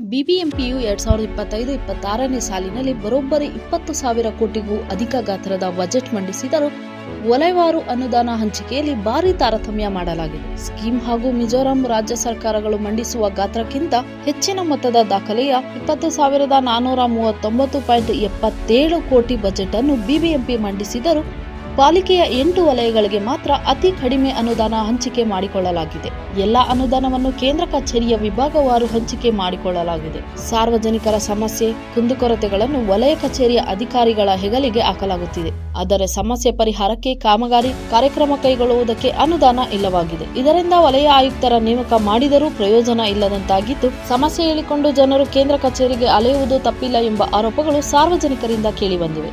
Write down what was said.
ಬಿಬಿಎಂಪಿಯು ಎರಡ್ ಸಾವಿರದ ಇಪ್ಪತ್ತೈದು, ಇಪ್ಪತ್ತಾರನೇ ಸಾಲಿನಲ್ಲಿ ಬರೋಬ್ಬರಿ ಇಪ್ಪತ್ತು ಸಾವಿರ ಕೋಟಿಗೂ ಅಧಿಕ ಗಾತ್ರದ ಬಜೆಟ್ ಮಂಡಿಸಿದರೂ ವಲಯವಾರು ಅನುದಾನ ಹಂಚಿಕೆಯಲ್ಲಿ ಭಾರಿ ತಾರತಮ್ಯ ಮಾಡಲಾಗಿದೆ. ಸ್ಕೀಮ್ ಹಾಗೂ ಮಿಜೋರಾಂ ರಾಜ್ಯ ಸರ್ಕಾರಗಳು ಮಂಡಿಸುವ ಗಾತ್ರಕ್ಕಿಂತ ಹೆಚ್ಚಿನ ಮೊತ್ತದ ದಾಖಲೆಯ ಇಪ್ಪತ್ತು ಸಾವಿರದ ನಾನೂರ ಮೂವತ್ತೊಂಬತ್ತು ಪಾಯಿಂಟ್ ಎಪ್ಪತ್ತೇಳು ಕೋಟಿ ಬಜೆಟ್ ಅನ್ನು ಬಿಬಿಎಂಪಿ ಮಂಡಿಸಿದರೂ ಪಾಲಿಕೆಯ ಎಂಟು ವಲಯಗಳಿಗೆ ಮಾತ್ರ ಅತಿ ಕಡಿಮೆ ಅನುದಾನ ಹಂಚಿಕೆ ಮಾಡಿಕೊಳ್ಳಲಾಗಿದೆ. ಎಲ್ಲ ಅನುದಾನವನ್ನು ಕೇಂದ್ರ ಕಚೇರಿಯ ವಿಭಾಗವಾರು ಹಂಚಿಕೆ ಮಾಡಿಕೊಳ್ಳಲಾಗಿದೆ. ಸಾರ್ವಜನಿಕರ ಸಮಸ್ಯೆ, ಕುಂದುಕೊರತೆಗಳನ್ನು ವಲಯ ಕಚೇರಿಯ ಅಧಿಕಾರಿಗಳ ಹೆಗಲಿಗೆ ಹಾಕಲಾಗುತ್ತಿದೆ. ಆದರೆ ಸಮಸ್ಯೆ ಪರಿಹಾರಕ್ಕೆ ಕಾಮಗಾರಿ ಕಾರ್ಯಕ್ರಮ ಕೈಗೊಳ್ಳುವುದಕ್ಕೆ ಅನುದಾನ ಇಲ್ಲವಾಗಿದೆ. ಇದರಿಂದ ವಲಯ ಆಯುಕ್ತರ ನೇಮಕ ಮಾಡಿದರೂ ಪ್ರಯೋಜನ ಇಲ್ಲದಂತಾಗಿದ್ದು, ಸಮಸ್ಯೆ ಹೇಳಿಕೊಂಡು ಜನರು ಕೇಂದ್ರ ಕಚೇರಿಗೆ ಅಲೆಯುವುದು ತಪ್ಪಿಲ್ಲ ಎಂಬ ಆರೋಪಗಳು ಸಾರ್ವಜನಿಕರಿಂದ ಕೇಳಿಬಂದಿವೆ